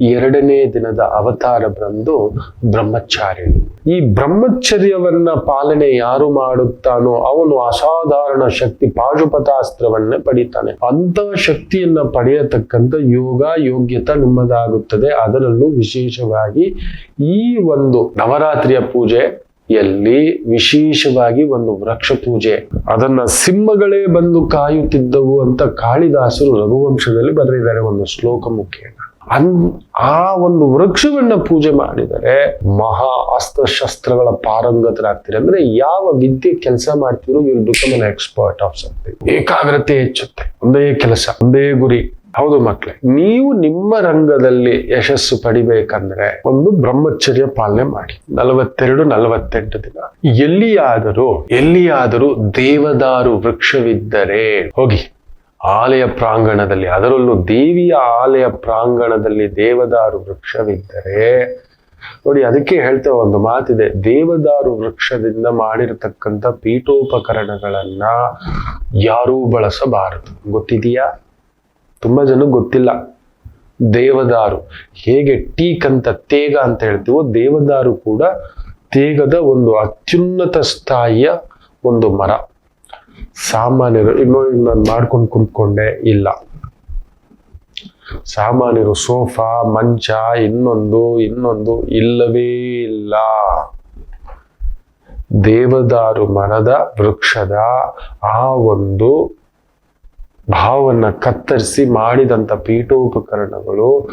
ಎರಡನೇ ದಿನದ ಅವತಾರ ಬಂದು ಬ್ರಹ್ಮಚಾರಿಣಿ. ಈ ಬ್ರಹ್ಮಚರ್ಯವನ್ನ ಪಾಲನೆ ಯಾರು ಮಾಡುತ್ತಾನೋ ಅವನು ಅಸಾಧಾರಣ ಶಕ್ತಿ ಪಾಶುಪತಾಸ್ತ್ರವನ್ನ ಪಡಿತಾನೆ. ಅಂತ ಶಕ್ತಿಯನ್ನ ಪಡೆಯತಕ್ಕಂಥ ಯೋಗ ಯೋಗ್ಯತೆ ನಿಮ್ಮದಾಗುತ್ತದೆ. ಅದರಲ್ಲೂ ವಿಶೇಷವಾಗಿ ಈ ಒಂದು ನವರಾತ್ರಿಯ ಪೂಜೆ ಎಲ್ಲಿ ವಿಶೇಷವಾಗಿ ಒಂದು ವೃಕ್ಷ ಪೂಜೆ. ಅದನ್ನ ಸಿಂಹಗಳೇ ಬಂದು ಕಾಯುತ್ತಿದ್ದವು ಅಂತ ಕಾಳಿದಾಸರು ರಘುವಂಶದಲ್ಲಿ ಬರೆದಿದ್ದಾರೆ ಒಂದು ಶ್ಲೋಕ ಮುಖೇನ. ಅನ್, ಆ ಒಂದು ವೃಕ್ಷವನ್ನ ಪೂಜೆ ಮಾಡಿದರೆ ಮಹಾ ಅಸ್ತ್ರ ಶಸ್ತ್ರಗಳ ಪಾರಂಗತರಾಗ್ತೀರಿ. ಅಂದ್ರೆ ಯಾವ ವಿದ್ಯೆ ಕೆಲಸ ಮಾಡ್ತೀರೋ will become an expert of something ಏಕಾಗ್ರತೆ ಹೆಚ್ಚುತ್ತೆ. ಒಂದೇ ಕೆಲಸ, ಒಂದೇ ಗುರಿ. ಹೌದು ಮಕ್ಕಳೇ ನೀವು ನಿಮ್ಮ ರಂಗದಲ್ಲಿ ಯಶಸ್ಸು ಪಡಿಬೇಕಂದ್ರೆ ಒಂದು ಬ್ರಹ್ಮಚರ್ಯ ಪಾಲನೆ ಮಾಡಿ. ನಲವತ್ತೆರಡು, ನಲವತ್ತೆಂಟು ದಿನ. ಎಲ್ಲಿಯಾದರೂ ಎಲ್ಲಿಯಾದರೂ ದೇವದಾರು ವೃಕ್ಷವಿದ್ದರೆ ಹೋಗಿ. ಆಲಯ ಪ್ರಾಂಗಣದಲ್ಲಿ, ಅದರಲ್ಲೂ ದೇವಿಯ ಆಲಯ ಪ್ರಾಂಗಣದಲ್ಲಿ ದೇವದಾರು ವೃಕ್ಷವಿದ್ದರೆ, ನೋಡಿ ಅದಕ್ಕೆ ಹೇಳ್ತಾ ಒಂದು ಮಾತಿದೆ, ದೇವದಾರು ವೃಕ್ಷದಿಂದ ಮಾಡಿರತಕ್ಕಂಥ ಪೀಠೋಪಕರಣಗಳನ್ನ ಯಾರೂ ಬಳಸಬಾರದು. ಗೊತ್ತಿದೆಯಾ? ತುಂಬಾ ಜನ ಗೊತ್ತಿಲ್ಲ. ದೇವದಾರು ಹೇಗೆ ಟೀಕ್ ಅಂತ ತೇಗ ಅಂತ ಹೇಳ್ತೀವೋ, ದೇವದಾರು ಕೂಡ ತೇಗದ ಒಂದು ಅತ್ಯುನ್ನತ ಸ್ಥಾಯಿಯ ಒಂದು ಮರ. ಸಾಮಾನ್ಯರು ಇನ್ನೂ ನಾನು ಮಾಡ್ಕೊಂಡು ಕುಂತ್ಕೊಂಡೆ ಇಲ್ಲ. ಸಾಮಾನ್ಯರು ಸೋಫಾ, ಮಂಚ, ಇನ್ನೊಂದು ಇನ್ನೊಂದು ಇಲ್ಲವೇ ಇಲ್ಲ. ದೇವದಾರು ಮರದ ವೃಕ್ಷದ ಆ ಒಂದು ಭಾವನ್ನ ಕತ್ತರಿಸಿ ಮಾಡಿದಂತ ಪೀಠೋಪಕರಣಗಳು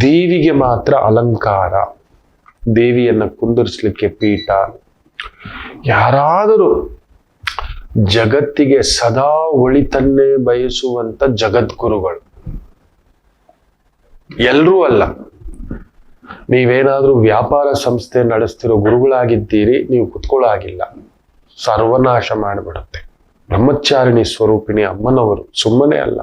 ದೇವಿಗೆ ಮಾತ್ರ ಅಲಂಕಾರ. ದೇವಿಯನ್ನ ಕುಂದರ್ಸ್ಲಿಕ್ಕೆ ಪೀಠ. ಯಾರಾದರೂ ಜಗತ್ತಿಗೆ ಸದಾ ಒಳಿತನ್ನೇ ಬಯಸುವಂತ ಜಗದ್ಗುರುಗಳು. ಎಲ್ರೂ ಅಲ್ಲ. ನೀವೇನಾದ್ರೂ ವ್ಯಾಪಾರ ಸಂಸ್ಥೆ ನಡೆಸ್ತಿರೋ ಗುರುಗಳಾಗಿದ್ದೀರಿ, ನೀವು ಕುತ್ಕೊಳ್ಳಾಗಿಲ್ಲ ಸರ್ವನಾಶ ಮಾಡಿಬಿಡುತ್ತೆ. ಬ್ರಹ್ಮಚಾರಿಣಿ ಸ್ವರೂಪಿಣಿ ಅಮ್ಮನವರು ಸುಮ್ಮನೆ ಅಲ್ಲ.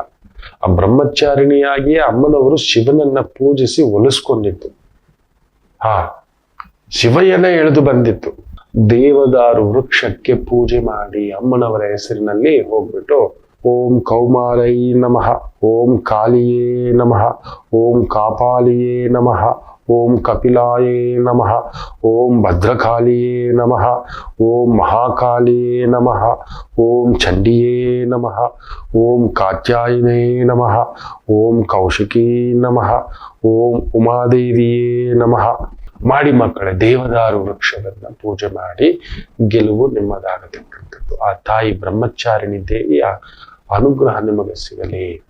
ಆ ಬ್ರಹ್ಮಚಾರಿಣಿಯಾಗಿಯೇ ಅಮ್ಮನವರು ಶಿವನನ್ನ ಪೂಜಿಸಿ ಒಲಿಸ್ಕೊಂಡಿದ್ದು. ಹಾ, ಶಿವಯ್ಯನೇ ಎಳೆದು ಬಂದಿತ್ತು. ದೇವದಾರು ವೃಕ್ಷಕ್ಕೆ ಪೂಜೆ ಮಾಡಿ ಅಮ್ಮನವರ ಹೆಸರಿನಲ್ಲಿ ಹೋಗ್ಬಿಟ್ಟು, ಓಂ ಕೌಮಾರೈ ನಮಃ, ಓಂ ಕಾಳಿಯೇ ನಮಃ, ಓಂ ಕಾಪಾಲಿಯೇ ನಮಃ, ಓಂ ಕಪಿಲಾಯೇ ನಮಃ, ಓಂ ಭದ್ರಕಾಳಿಯೇ ನಮಃ, ಓಂ ಮಹಾಕಾಳಿಯೇ ನಮಃ, ಓಂ ಚಂಡಿಯೇ ನಮಃ, ಓಂ ಕಾತ್ಯಾಯಿನೇ ನಮಃ, ಓಂ ಕೌಶಿಕೀ ನಮಃ, ಓಂ ಉಮಾದೇವಿಯೇ ನಮಃ. ಮಾಡಿ ಮಕ್ಕಳೇ, ದೇವದಾರು ವೃಕ್ಷವನ್ನ ಪೂಜೆ ಮಾಡಿ ಗೆಲುವು ನಿಮ್ಮದಾಗತಕ್ಕಂಥದ್ದು. ಆ ತಾಯಿ ಬ್ರಹ್ಮಚಾರಿಣಿ ದೇವಿಯ ಅನುಗ್ರಹ ನಿಮಗೆ ಸಿಗಲಿ.